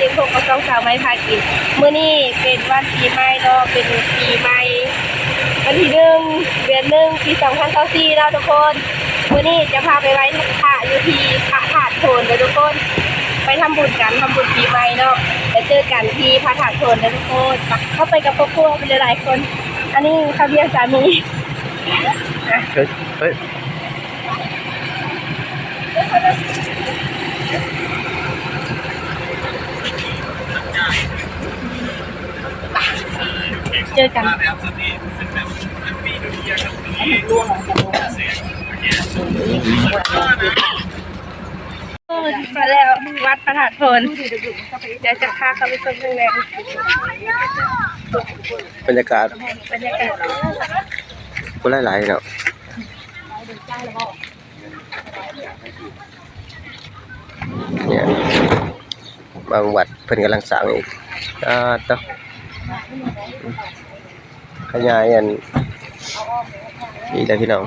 เลี้ยงพวกกับสองสาวไม้พากินเมื้อนี้เป็นวันปีใหม่เนาะเป็นปีใหม่วันที่หนึ่งเดือนหนึ่งปีสองพันเก้าสี่เนาทุกคนมื้อนี้จะพาไปไว้พระอยู่ที่พระธาตุโทนเลยทุกคน ไปทำบุญกันทำบุญปีใหม่เนาะแล้วเจอกันที่พระธาตุโทนเลยทุกคนไปเข้าไปกับครอบครัวไปหลายคน อันนี้เขาเรียกสามีเฮ้ยเฮ้ย เจอกันมาแล้ววัดพระธาตุโทนเดี๋ยวจะพาเขาไปชมข้างในบรรยากาศบรรยากาศคนหลายๆเนาะเนี่ยบางวัดเพิ่นกำลังสร้างอีกอ่าต่อ ขยายอันนี่แหละพี่น้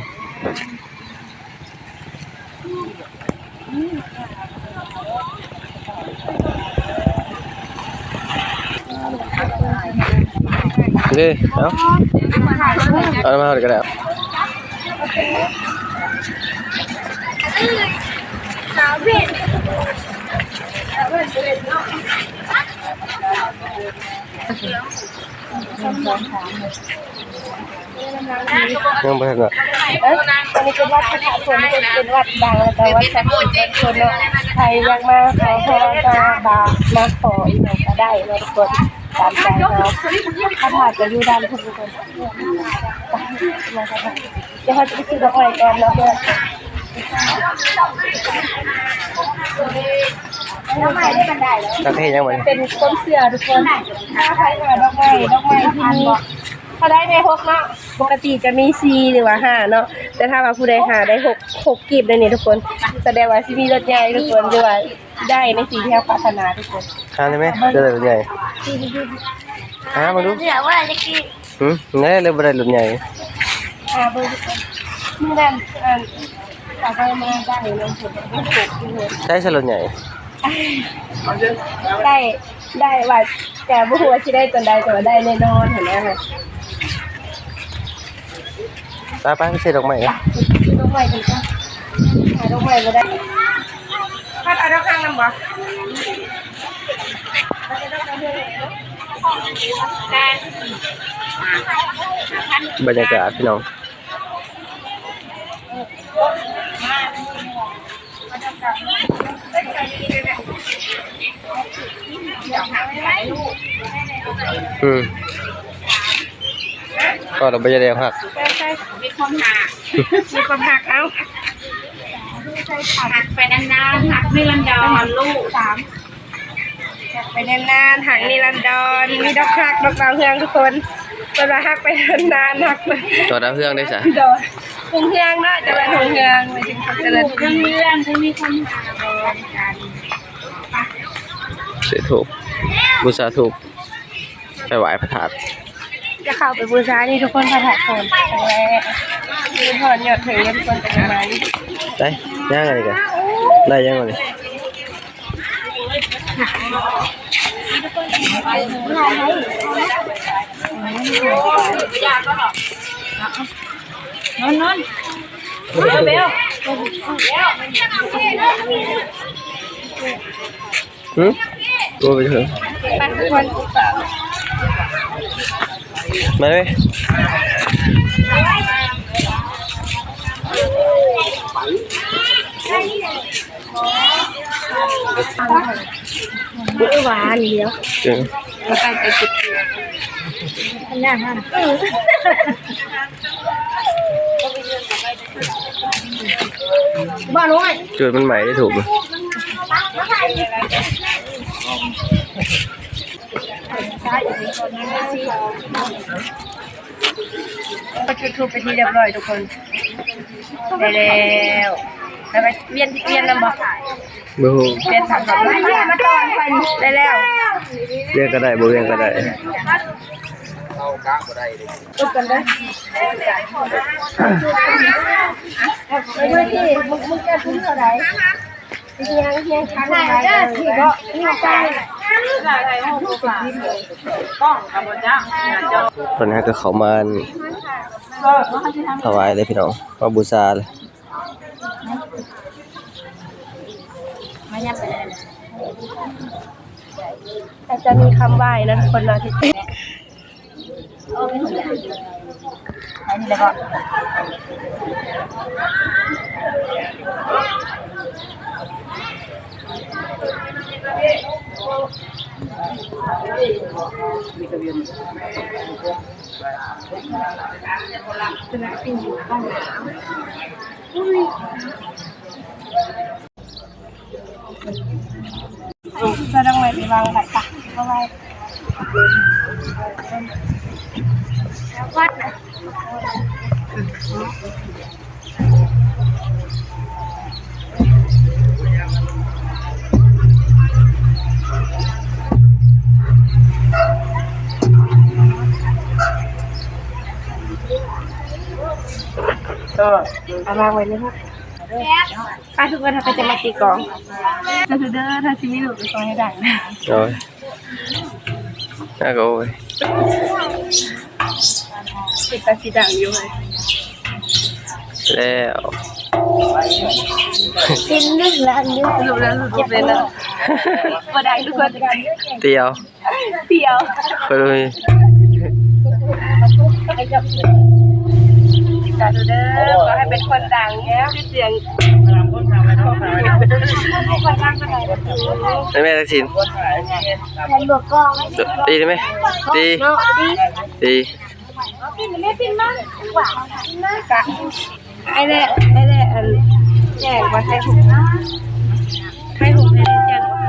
องเด้เอาเอามาเอาก็ได้สาวเบ็ดยังบ่ทันว่าเอ๊ะอันนี้เป็นวัดพระธาตุโทนเป็นวัดดังแต่ว่าชาวบ้านคนเนาะใครยากมาขอพรก็บามาขออีกหน่อยก็ได้เนาะทุกคนตามใจเขาพระธาตุจะอยู่ด้านทุกคนไปมาเดี๋ยวเขาจะไปซื้อดอกไม้ก่อนเนาะเพื่อน ดอกไม้ได้บันไดแล้วตักให้ยังบ่นี่เป็นต้นเสือทุกคนถ้าใครมาดอกไม้ดอกไม้ที่นี่เขาได้ในหกเนาะปกติจะมีสี่หรือว่าห้าเนาะแต่ถ้าว่าผู้ใดหาได้หกหกกีบได้เนี่ยทุกคนแสดงว่าที่มีรถใหญ่ทุกคนหรือว่าได้ในสิ่งที่เราปรารถนาทุกคนทานได้ไหมเจอได้รุ่นใหญ่หามาดูเสือว่าจะกี่หืมแน่เลยบ่ได้รุ่นใหญ่หาเบอร์ทุกคนมีนั่นอ่าฝากไปมาได้ลงทุนไม่ถูกทุกคนใช้สรุ่นใหญ่ ได้ได้ว่าแต่บุหัวาที่ได้ตนใดแต่ว่าได้แน่นอนเห็นไหมคะไปไปไปซื้อดอกไม้กันดอกไม้กันจ้ะหาดอกไม้มาได้พัดเอาดอกข้างนำบ่บรรยากาศพี่น้อง อืมก็เราไปจะเดียวหักใช่ใช่มีความหักมีความหักเอ้าหักไปนานๆหักไม่ลันดอนลูกสามหักไปนานๆหักนิรันดรมีดอกหักดอกดาวเฮืองทุกคนเวลาหักไปนานๆหักไปจอดดาวเพื่องได้จ้ะดอกหงเฮืองเนาะเจะเป็นหงเฮืองไม่ถึงเขาเจะเป็นเรื่องเรื่องที่มีความหักกัน เสียถูกบูชาถูกไปไหว้พระธาตุจะเข้าไปบูชานี่ทุกคนพระธาตุโทนครั้งแรกมีพรยอดถึงทุกคนเป็นยังไงได้ย่างอะไรกันได้ยังไงนอนนอนเบลเบลหืม ตัวไปเถอะไปทุกคนมาไหมมือหวา กไหมก็จุดทูปไปที่เรียบร้อยทุกคนได้แล้วแล้วไปเวียนเวียนนำบ่บูเวียนสามสามเวียนมาตอนไปได้แล้วเรียกก็ได้บูเรียกก็ได้จุดกันได้ไปด้วยที่มึงมึงจะทุ่มเท่าไหร่เฮียงเฮียงคันไหนที่ก็นี่ใจ เพิ่นให้ก็เขามาถวายเลยพี่น้องมาบูชาเลยแต่จะมีคำไหว้นะทุกคนเนาะที่จะต้องไว้ไปวา งไหนปะเอาไว้ วัดนะเอาวางไว้เลยครับไปทุกคนเราจะมาตีกลองจะถือเด้อถ้าชิมิหลุดไปกองให้ดังนะโอ้ยน่าก็โอ้ยติดตาสีดังอยู่เลยแล้วกินนึ่งแล้วอันนี้สรุปแล้วสรุปเลยนะมาดังทุกคนเตียวเดียวไปดูนี่สาธุเด้อขอให้เป็นคนดังแล้วที่เสียงใคนดังคนไหนได้ไหมทักษิณตีได้ไหมตีตีปิ้ไม่ปิ้มั้นไอ้เน่ไอ้เน่อันแจกว่าให้หุบให้หุบไอ้เน่แจกว่า